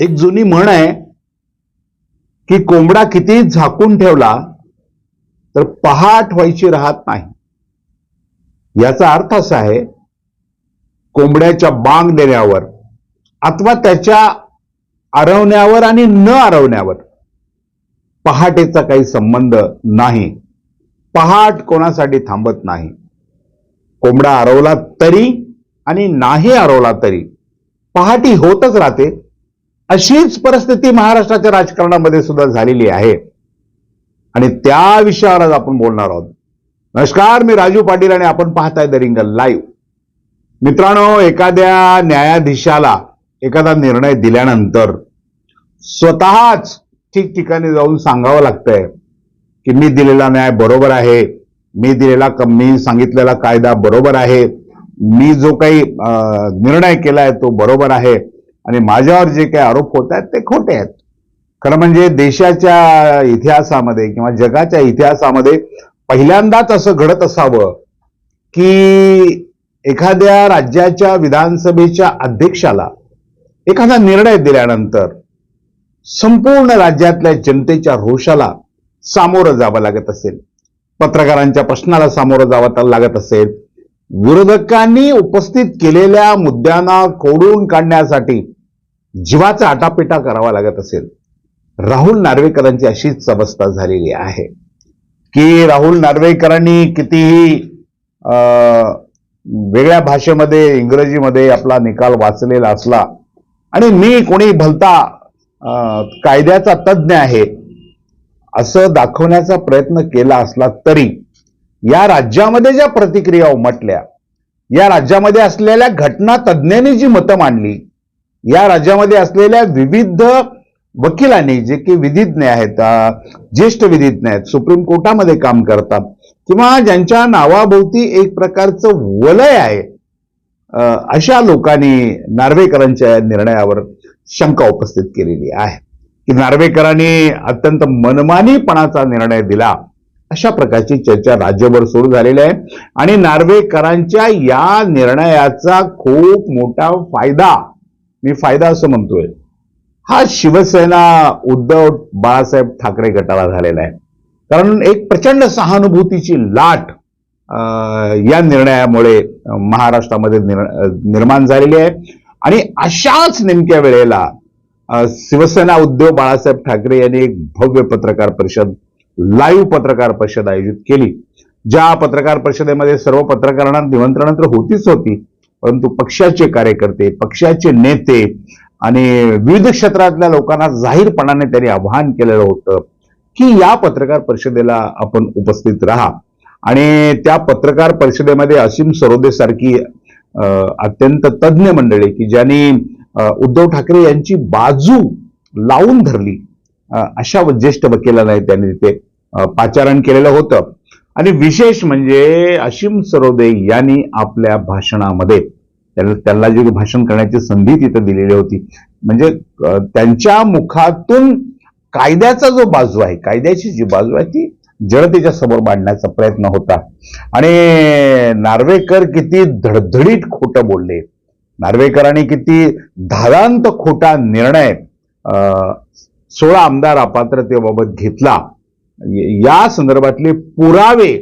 एक जुनी म्हण आहे की कोंबडा किती झाकून ठेवला तर पहाट व्हायची राहत नाही. याचा अर्थ असा आहे कोंबड्याच्या बांग देण्यावर अथवा त्याच्या आरवण्यावर आणि न आरवण्यावर पहाटेचा काही संबंध नाही. पहाट कोणासाठी थांबत नाही. कोंबडा आरवला तरी आणि नाही आरवला तरी पहाटी होतच राहते. अशीच परिस्थिती महाराष्ट्राच्या राजकारणामध्ये सुद्धा झालेली आहे. आणि त्या विषयावर आज आपण बोलणार आहोत. नमस्कार मी राजू पाटील आणि आपण पाहताय द रिंगल लाईव्ह. मित्रांनो एखाद्या न्यायाधीशाला एखादा निर्णय दिल्यानंतर स्वतःच ठिकठिकाणी जाऊन सांगावं लागतंय की मी दिलेला न्याय बरोबर आहे मी दिलेला क- मी सांगितलेला कायदा बरोबर आहे मी जो काही अं, निर्णय केलाय तो बरोबर आहे. आणि माझ्यावर जे काही आरोप होत आहेत ते खोटे आहेत. खरं म्हणजे देशाच्या इतिहासामध्ये किंवा जगाच्या इतिहासामध्ये पहिल्यांदाच असं घडत असावं की एखाद्या राज्याच्या विधानसभेच्या अध्यक्षाला एखादा निर्णय दिल्यानंतर संपूर्ण राज्यातल्या जनतेच्या रोषाला सामोरं जावं लागत असेल. पत्रकारांच्या प्रश्नाला सामोरं जावं लागत असेल. विरोधकांनी उपस्थित केलेल्या मुद्द्यांना कोडून काढण्यासाठी जीवाचा आटापिटा करावा लागत असेल राहुल नार्वेकरांची अशीच अवस्था झालेली आहे की राहुल नार्वेकरांनी कितीही अं, वेगळ्या भाषेमध्ये इंग्रजीमध्ये आपला निकाल वाचलेला असला आणि मी कोणी भलता अं, कायद्याचा तज्ज्ञ आहे असं दाखवण्याचा प्रयत्न केला असला तरी या राज्यामध्ये ज्या प्रतिक्रिया उमटल्या या राज्यामध्ये असलेल्या घटना तज्ज्ञांनी जी मतं मांडली या राज्यामध्ये असलेल्या विविध वकिलांनी जे की विधिज्ञ आहेत ज्येष्ठ विधिज्ञ आहेत सुप्रीम कोर्टामध्ये काम करतात किंवा ज्यांच्या नावाभोवती एक प्रकारचं वलय आहे अशा लोकांनी नार्वेकरांच्या या निर्णयावर शंका उपस्थित केलेली आहे. की नार्वेकरांनी अत्यंत मनमानीपणाचा निर्णय दिला अशा प्रकारची चर्चा राज्यभर सुरू झालेली आहे. आणि नार्वेकरांच्या या निर्णयाचा खूप मोठा फायदा मी फायदा असं म्हणतोय. हा शिवसेना उद्धव बाळासाहेब ठाकरे गटाला झालेला आहे. कारण एक प्रचंड सहानुभूतीची लाट अं, या निर्णयामुळे महाराष्ट्रामध्ये निर- निर्माण झालेली आहे. आणि अशाच नेमक्या वेळेला शिवसेना उद्धव बाळासाहेब ठाकरे यांनी एक भव्य पत्रकार परिषद लाईव्ह पत्रकार परिषद आयोजित केली. ज्या पत्रकार परिषदेमध्ये सर्व पत्रकारांना निमंत्रण तर होतीच होती. परंतु पक्षाचे कार्यकर्ते पक्षाचे नेते आणि विविध क्षेत्रातल्या लोकांना जाहीरपणाने त्यांनी आवाहन केलेलं होतं की या पत्रकार परिषदेला आपण उपस्थित राहा. आणि त्या पत्रकार परिषदेमध्ये असीम सरोदे सारखी अत्यंत तज्ज्ञ मंडळी की ज्यांनी उद्धव ठाकरे यांची बाजू लावून धरली. अशा ज्येष्ठ वकिलांना त्यांनी तिथे पाचारण केलेलं होतं. आणि विशेष म्हणजे असीम सरोदे यांनी आपल्या भाषणामध्ये त्यांना त्यांना जी भाषण करण्याची संधी तिथं दिलेली होती. म्हणजे त्यांच्या मुखातून कायद्याचा जो बाजू आहे कायद्याची जी बाजू आहे ती जनतेच्या समोर मांडण्याचा प्रयत्न होता. आणि नार्वेकर किती धडधडीत खोटं बोलले. नार्वेकरांनी किती धारांत खोटा निर्णय सोळा आमदार अपात्रतेबाबत घेतला. या संदर्भातले पुरावे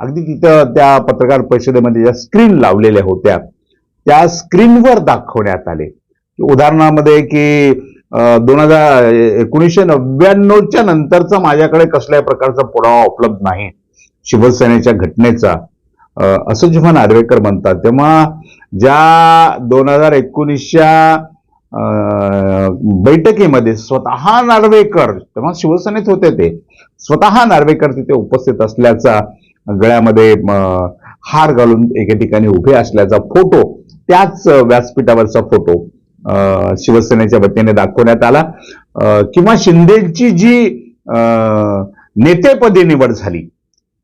अगदी तिथं त्या पत्रकार परिषदेमध्ये ज्या स्क्रीन लावलेल्या होत्या. त्या स्क्रीनवर दाखवण्यात आले. उदाहरणामध्ये की दोन हजार एकोणीसशे नव्याण्णवच्या नंतरचा माझ्याकडे कसल्याही प्रकारचा पुरावा उपलब्ध नाही. शिवसेनेच्या घटनेचा. असं जेव्हा नार्वेकर म्हणतात तेव्हा ज्या दोन हजार एकोणीसच्या बैठकीमध्ये स्वतः नार्वेकर तेव्हा शिवसेनेत होते ते स्वतः नार्वेकर तिथे उपस्थित असल्याचा गळ्यामध्ये हार घालून एके ठिकाणी उभे असल्याचा फोटो त्याच व्यासपीठावरचा फोटो शिवसेनेच्या वतीने दाखवण्यात आला. किंवा शिंदेची जी नेतेपदी निवड झाली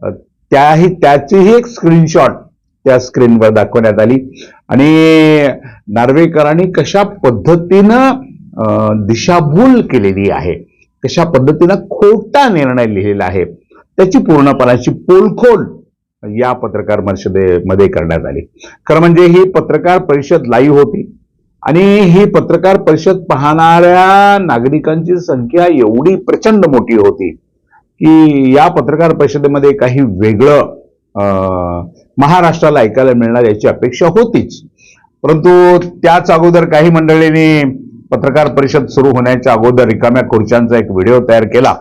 त्याही त्याचीही एक स्क्रीनशॉट त्या स्क्रीनवर दाखवण्यात आली. आणि नार्वेकरांनी कशा पद्धतीनं दिशाभूल केलेली आहे कशा पद्धतीनं खोटा निर्णय लिहिलेला आहे त्याची पूर्णपणाची पोलखोल या पत्रकार परिषदेमध्ये करण्यात आली. खरं म्हणजे ही पत्रकार परिषद लाईव्ह होती आणि ही पत्रकार परिषद पाहणाऱ्या नागरिकांची संख्या एवढी प्रचंड मोठी होती की या पत्रकार परिषदेमध्ये काही वेगळं महाराष्ट्राला ऐकायला मिळणार याची अपेक्षा होतीच. परंतु त्याच अगोदर काही मंडळींनी पत्रकार परिषद सुरू होण्याच्या अगोदर रिकाम्या खुर्च्यांचा एक व्हिडिओ तयार केला.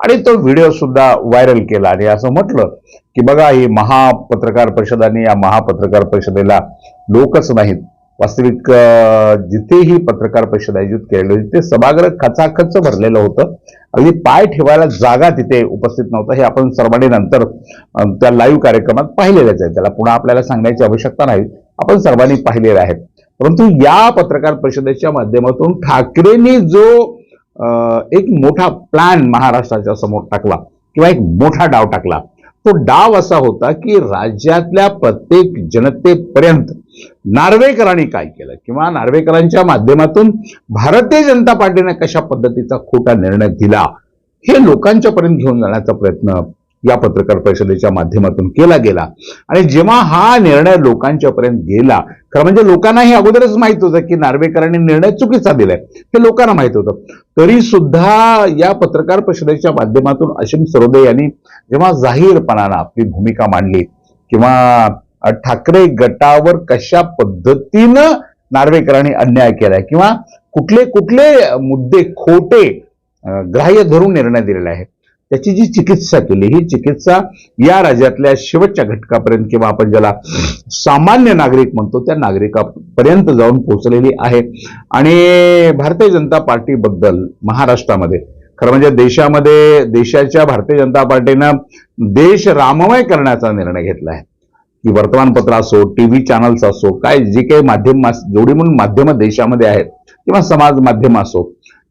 आणि तो व्हिडिओ सुद्धा व्हायरल केला. आणि असं म्हटलं की बघा ही महापत्रकार परिषदाने या महापत्रकार परिषदेला लोकच नाहीत. वास्तविक जिथेही पत्रकार परिषद आयोजित केलेली होती ते सभागृह खचाखच भरलेलं होतं. अगदी पाय ठेवायला जागा तिथे उपस्थित नव्हता. हे आपण सर्वांनी नंतर त्या लाईव्ह कार्यक्रमात पाहिलेलंच आहे. त्याला पुन्हा आपल्याला सांगण्याची आवश्यकता नाही. आपण सर्वांनी पाहिलेलं आहे. परंतु या पत्रकार परिषदेच्या माध्यमातून ठाकरेंनी जो एक मोठा प्लॅन महाराष्ट्राच्या समोर टाकला किंवा एक मोठा डाव टाकला. तो डाव असा होता की राज्यातल्या प्रत्येक जनतेपर्यंत नार्वेकरांनी काय केलं किंवा नार्वेकरांच्या माध्यमातून भारतीय जनता पार्टीने कशा पद्धतीचा खोटा निर्णय दिला हे लोकांच्या पर्यंत घेऊन जाण्याचा प्रयत्न या पत्रकार परिषदेच्या माध्यमातून केला गेला. आणि जेव्हा हा निर्णय लोकांच्या पर्यंत गेला खरं म्हणजे लोकांना हे अगोदरच माहीत होतं की नार्वेकरांनी निर्णय चुकीचा दिलाय. हे लोकांना माहीत होतं. तरी सुद्धा या पत्रकार परिषदेच्या माध्यमातून अशिम सरोदे यांनी जेव्हा जाहीरपणानं आपली भूमिका मांडली किंवा ठाकरे गटावर कशा पद्धतीनं नार्वेकरांनी अन्याय केलाय किंवा कुठले कुठले मुद्दे खोटे ग्राह्य धरून निर्णय दिलेला आहे त्याची जी चिकित्सा केली ही चिकित्सा या राज्यातल्या शेवटच्या घटकापर्यंत किंवा आपण ज्याला सामान्य नागरिक म्हणतो त्या नागरिकापर्यंत जाऊन पोहोचलेली आहे. आणि भारतीय जनता पार्टीबद्दल महाराष्ट्रामध्ये खरं म्हणजे देशामध्ये देशाच्या भारतीय जनता पार्टीनं देश राममय करण्याचा निर्णय घेतला आहे. की वर्तमानपत्र असो टीव्ही चॅनल्स असो काय जी काही माध्यम जोडी जेवढी म्हणून माध्यमं देशामध्ये आहेत किंवा समाज माध्यम असो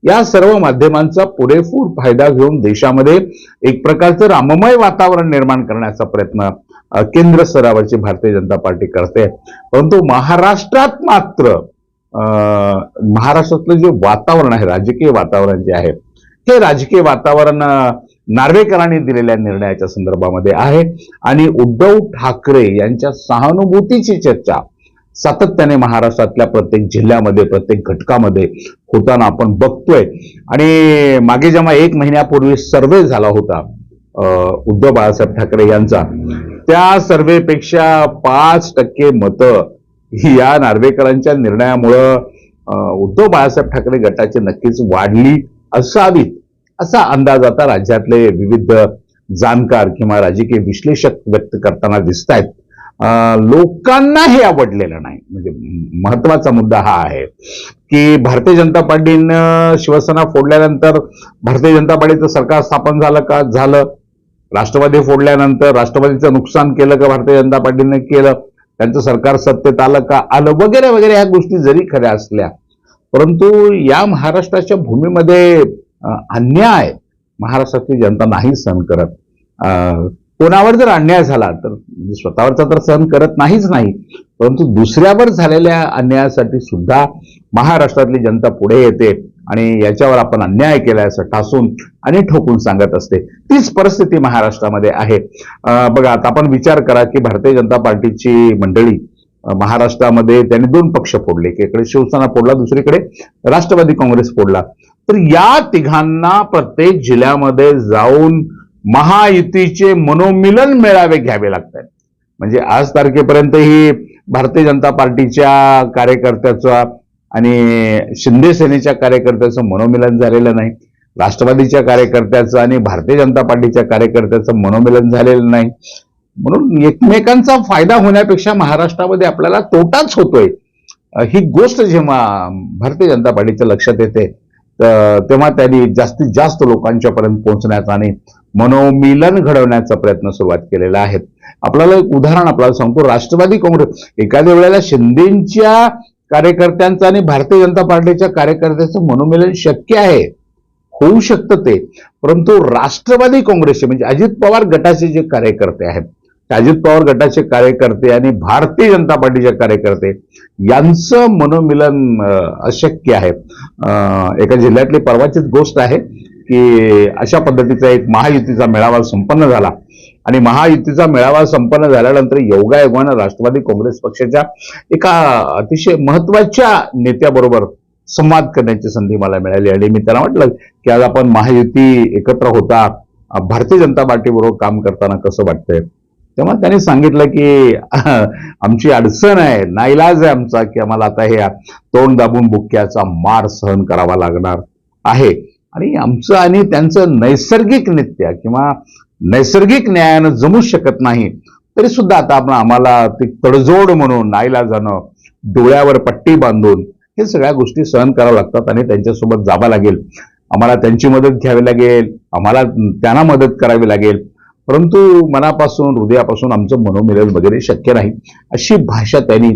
या सर्व माध्यमांचा पुरेपूर फायदा घेऊन देशामध्ये एक प्रकारचं राममय वातावरण निर्माण करण्याचा प्रयत्न केंद्र स्तरावरची भारतीय जनता पार्टी करते. परंतु महाराष्ट्रात मात्र महाराष्ट्रातलं जे वातावरण आहे राजकीय वातावरण जे आहे हे राजकीय वातावरण नार्वेकरांनी दिलेल्या निर्णयाच्या संदर्भामध्ये आहे. आणि उद्धव ठाकरे यांच्या सहानुभूतीची चर्चा सातत्याने महाराष्ट्रातल्या प्रत्येक जिल्ह्यामध्ये प्रत्येक घटकामध्ये होताना आपण बघतोय. आणि मागे जेव्हा एक महिन्यापूर्वी सर्वे झाला होता उद्धव बाळासाहेब ठाकरे यांचा त्या सर्वेपेक्षा पाच टक्के मतं या नार्वेकरांच्या निर्णयामुळं उद्धव बाळासाहेब ठाकरे गटाची नक्कीच वाढली असावीत असा अंदाज आता राज्यातले विविध जाणकार किंवा राजकीय विश्लेषक व्यक्त करताना दिसत आहेत लोकांना हे आवडलेलं नाही. म्हणजे महत्त्वाचा मुद्दा हा आहे की भारतीय जनता पार्टीनं शिवसेना फोडल्यानंतर भारतीय जनता पार्टीचं सरकार स्थापन झालं का? झालं. राष्ट्रवादी फोडल्यानंतर राष्ट्रवादीचं नुकसान केलं का? भारतीय जनता पार्टीने केलं. त्यांचं सरकार सत्तेत आलं का? आलं वगैरे वगैरे ह्या गोष्टी जरी खऱ्या असल्या परंतु या महाराष्ट्राच्या भूमीमध्ये अन्याय महाराष्ट्रातली जनता नाही सहन करत. अं, कोणावर जर अन्याय झाला तर म्हणजे स्वतःवरचा तर सहन करत नाहीच नाही परंतु दुसऱ्यावर झालेल्या अन्यायासाठी सुद्धा महाराष्ट्रातली जनता पुढे येते आणि याच्यावर आपण अन्याय केलाय असं ठासून आणि ठोकून सांगत असते. तीच परिस्थिती महाराष्ट्रामध्ये आहे. बघा आता आपण विचार करा की भारतीय जनता पार्टीची मंडळी महाराष्ट्रामध्ये त्यांनी दोन पक्ष फोडले एकीकडे शिवसेना फोडला दुसरीकडे राष्ट्रवादी काँग्रेस फोडला. तर या तिघांना प्रत्येक जिल्ह्यामध्ये जाऊन महायुतीचे मनोमिलन मेळावे घ्यावे लागतात. म्हणजे आज तारखेपर्यंत ही भारतीय जनता पार्टीच्या कार्यकर्त्याचा आणि शिंदे सेनेच्या कार्यकर्त्याचं मनोमिलन झालेलं नाही. राष्ट्रवादीच्या कार्यकर्त्याचं आणि भारतीय जनता पार्टीच्या कार्यकर्त्याचं मनोमिलन झालेलं नाही. म्हणून एकमेकांचा फायदा होण्यापेक्षा महाराष्ट्रामध्ये आपल्याला तोटाच होतोय. ही गोष्ट जेव्हा भारतीय जनता पार्टीच्या लक्षात येते तेव्हा त्यांनी जास्तीत जास्त लोकांच्यापर्यंत पोहोचण्याचा आणि मनोमिलन घडवण्याचा प्रयत्न सुरुवात केलेला आहे. आपल्याला एक उदाहरण आपल्याला सांगतो. राष्ट्रवादी काँग्रेस एखाद्या वेळेला शिंदेच्या कार्यकर्त्यांचं आणि भारतीय जनता पार्टीच्या कार्यकर्त्याचं मनोमिलन शक्य आहे? होऊ शकतं ते. परंतु राष्ट्रवादी काँग्रेसचे म्हणजे अजित पवार गटाचे जे कार्यकर्ते आहेत अजित पवार गटाचे कार्यकर्ते आणि भारतीय जनता पार्टीचे कार्यकर्ते यांचं मनोमिलन अशक्य आहे. एका जिल्ह्यातली परवाचीच गोष्ट आहे की अशा पद्धतीचा एक महायुतीचा मेळावा संपन्न झाला. आणि महायुतीचा मेळावा संपन्न झाल्यानंतर योगायोगानं राष्ट्रवादी काँग्रेस पक्षाच्या एका अतिशय महत्त्वाच्या नेत्याबरोबर संवाद करण्याची संधी मला मिळाली. आणि मी त्यांना म्हटलं की आज आपण महायुती एकत्र होता भारतीय जनता पार्टीबरोबर काम करताना कसं वाटतंय? तेव्हा त्यांनी सांगितलं की आमची अडचण आहे नाईलाज आहे आमचा की आम्हाला आता हे तोंड दाबून बुक्क्याचा मार सहन करावा लागणार आहे. आणि आमचं आणि त्यांचं नैसर्गिक नित्य किंवा नैसर्गिक न्यायानं जमूच शकत नाही तरी सुद्धा आता आपण आम्हाला ती तडजोड म्हणून नाईलाजानं डोळ्यावर पट्टी बांधून हे सगळ्या गोष्टी सहन कराव्या लागतात आणि त्यांच्यासोबत जावं लागेल. आम्हाला त्यांची मदत घ्यावी लागेल आम्हाला त्यांना मदत करावी लागेल. परंतु मनापासून हृदयापासून आमचं मनोमिलन वगैरे शक्य नाही. अशी भाषा त्यांनी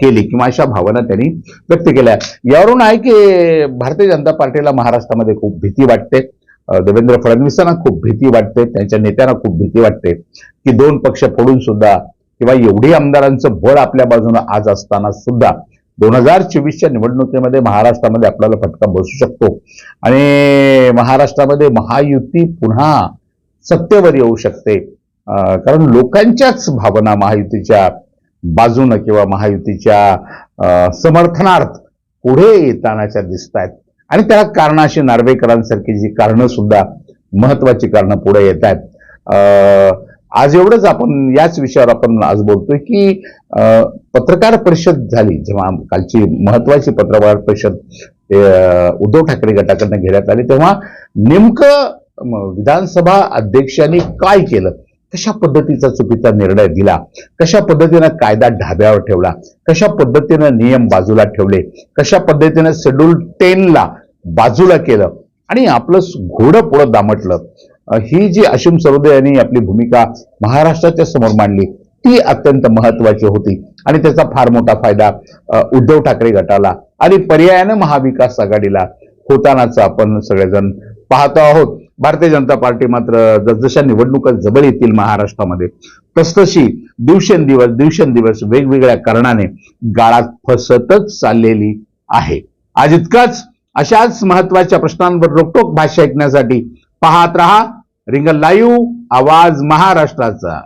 केली किंवा अशा भावना त्यांनी व्यक्त केल्या. यावरून आहे की भारतीय जनता पार्टीला महाराष्ट्रामध्ये खूप भीती वाटते. देवेंद्र फडणवीसांना खूप भीती वाटते. त्यांच्या नेत्यांना खूप भीती वाटते. की दोन पक्ष फोडून सुद्धा किंवा एवढी आमदारांचं बळ आपल्या बाजूनं आज असताना सुद्धा दोन हजार चोवीसच्या निवडणुकीमध्ये महाराष्ट्रामध्ये आपल्याला फटका बसू शकतो. आणि महाराष्ट्रामध्ये महायुती पुन्हा सत्तेवर येऊ शकते. कारण लोकांच्याच भावना महायुतीच्या बाजूनं किंवा महायुतीच्या समर्थनार्थ पुढे येतानाच्या दिसत आहेत आणि त्याला कारणाशी अशी नार्वेकरांसारखी जी कारणं सुद्धा महत्वाची कारणं पुढे येत आहेत आज एवढंच आपण याच विषयावर आपण आज बोलतोय की पत्रकार परिषद झाली जेव्हा कालची महत्वाची पत्रकार परिषद उद्धव ठाकरे गटाकडनं घेण्यात आली तेव्हा नेमकं विधानसभा अध्यक्षांनी काय केलं? कशा पद्धतीचा चुकीचा निर्णय दिला? कशा पद्धतीनं कायदा ढाब्यावर ठेवला? कशा पद्धतीनं नियम बाजूला ठेवले? कशा पद्धतीनं शेड्यूल टेनला बाजूला केलं? आणि आपलं घोडं पुढं दामटलं. ही जी अशिम सरोदे यांनी आपली भूमिका महाराष्ट्राच्या समोर मांडली ती अत्यंत महत्वाची होती. आणि त्याचा फार मोठा फायदा उद्धव ठाकरे गटाला आणि पर्यायानं महाविकास आघाडीला होतानाच आपण सगळेजण पाहतो आहोत. भारतीय जनता पार्टी मात्र जसजशा निवडणुका जबर येतील महाराष्ट्रामध्ये तसतशी दिवसेंदिवस दिवसेंदिवस वेगवेगळ्या कारणाने गाळात फसतच चाललेली आहे. आज इतकाच अशाच महत्त्वाच्या प्रश्नांवर रोकटोक भाष्य ऐकण्यासाठी पाहत रहा रिंगल लाईव्ह आवाज महाराष्ट्राचा.